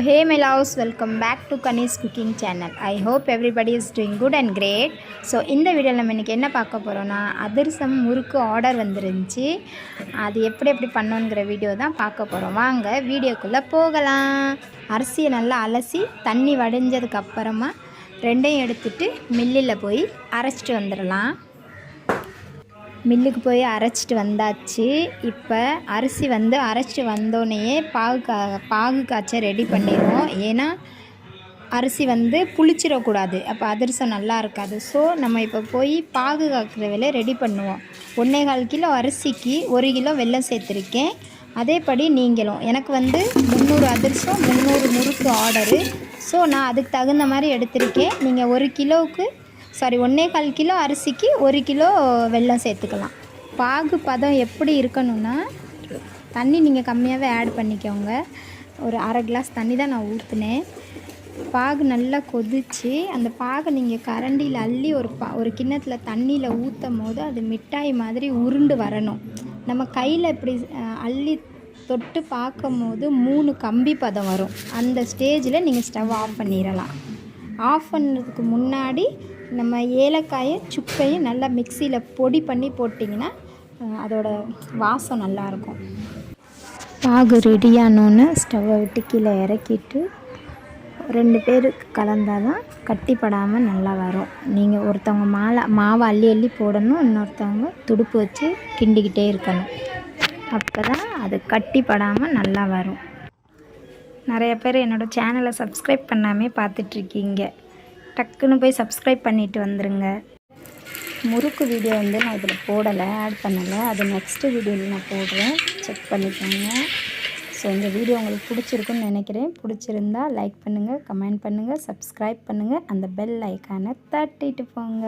Loves welcome back to Kani's cooking channel I hope everybody is doing good and great so இந்த வீடியோவில் நம்ம இன்றைக்கி என்ன பார்க்க போகிறோன்னா அதிரசம் முறுக்கு ஆர்டர் வந்துருந்துச்சு. அது எப்படி எப்படி பண்ணோங்கிற வீடியோ தான் பார்க்க போகிறோம் வாங்க வீடியோக்குள்ளே போகலாம். அரிசியை நல்லா அலசி தண்ணி வடிஞ்சதுக்கப்புறமா ரெண்டையும் எடுத்துகிட்டு மில்லில் போய் அரைச்சிட்டு வந்துடலாம். மில்லுக்கு போய் அரைச்சிட்டு வந்தாச்சு. இப்போ அரிசி வந்து அரைச்சிட்டு வந்தோடனேயே பாகு கா பாகு காய்ச்ச ரெடி பண்ணிடுவோம். ஏன்னா அரிசி வந்து புளிச்சிடக்கூடாது. அப்போ அதிரசம் நல்லா இருக்காது. ஸோ நம்ம இப்போ போய் பாகு காக்கிற வேலையை ரெடி பண்ணுவோம். ஒன்றே கால் கிலோ அரிசிக்கு ஒரு கிலோ வெல்லம் சேர்த்துருக்கேன். அதேபடி நீங்களும். எனக்கு வந்து முந்நூறு அதிரசம் முந்நூறு முறுக்கு ஆர்டரு ஸோ நான் அதுக்கு தகுந்த மாதிரி எடுத்திருக்கேன். நீங்கள் ஒரு கிலோவுக்கு சாரி ஒன்றே கால் கிலோ அரிசிக்கு ஒரு கிலோ வெல்லம் சேர்த்துக்கலாம். பாகு பதம் எப்படி இருக்கணும்னா தண்ணி நீங்கள் கம்மியாகவே ஆட் பண்ணிக்கோங்க. ஒரு அரை கிளாஸ் தண்ணி தான் நான் ஊற்றுனேன் பாகு நல்லா கொதிச்சு அந்த பாகை நீங்கள் கரண்டியில் அள்ளி ஒரு பா ஒரு கிண்ணத்தில் தண்ணியில் ஊற்றும் போது அது மிட்டாய் மாதிரி உருண்டு வரணும். நம்ம கையில் இப்படி அள்ளி தொட்டு பார்க்கும் போது மூணு கம்பி பதம் வரும். அந்த ஸ்டேஜில் நீங்கள் ஸ்டவ் ஆஃப் பண்ணிடலாம். ஆஃப் பண்ணுறதுக்கு முன்னாடி நம்ம ஏலக்காயை சுக்கையும் நல்லா மிக்சியில் பொடி பண்ணி போட்டிங்கன்னா அதோட வாசம் நல்லாயிருக்கும். பாகு ரெடியானோன்னு ஸ்டவ்வை விட்டு கீழே இறக்கிட்டு ரெண்டு பேருக்கு கலந்தால் தான் கட்டிப்படாமல் நல்லா வரும். நீங்கள் ஒருத்தவங்க மாலை மாவை அள்ளி அள்ளி போடணும் இன்னொருத்தவங்க துடுப்பு வச்சு கிண்டிக்கிட்டே இருக்கணும். அப்போ தான் அது கட்டிப்படாமல் நல்லா வரும். நிறைய பேர் என்னோடய சேனலை சப்ஸ்கிரைப் பண்ணாமே பார்த்துட்ருக்கீங்க. டக்குன்னு போய் சப்ஸ்கிரைப் பண்ணிவிட்டு வந்துடுங்க முறுக்கு வீடியோ வந்து நான் இதில் போடலை ஆட் பண்ணலை. அது நெக்ஸ்ட்டு வீடியோவில் நான் போடுறேன். செக் பண்ணிக்கோங்க. ஸோ இந்த வீடியோ உங்களுக்கு பிடிச்சிருக்குன்னு நினைக்கிறேன். பிடிச்சிருந்தா லைக் பண்ணுங்கள் கமெண்ட் பண்ணுங்கள் சப்ஸ்கிரைப் பண்ணுங்கள் அந்த பெல் ஐக்கானை தட்டிட்டு போங்க.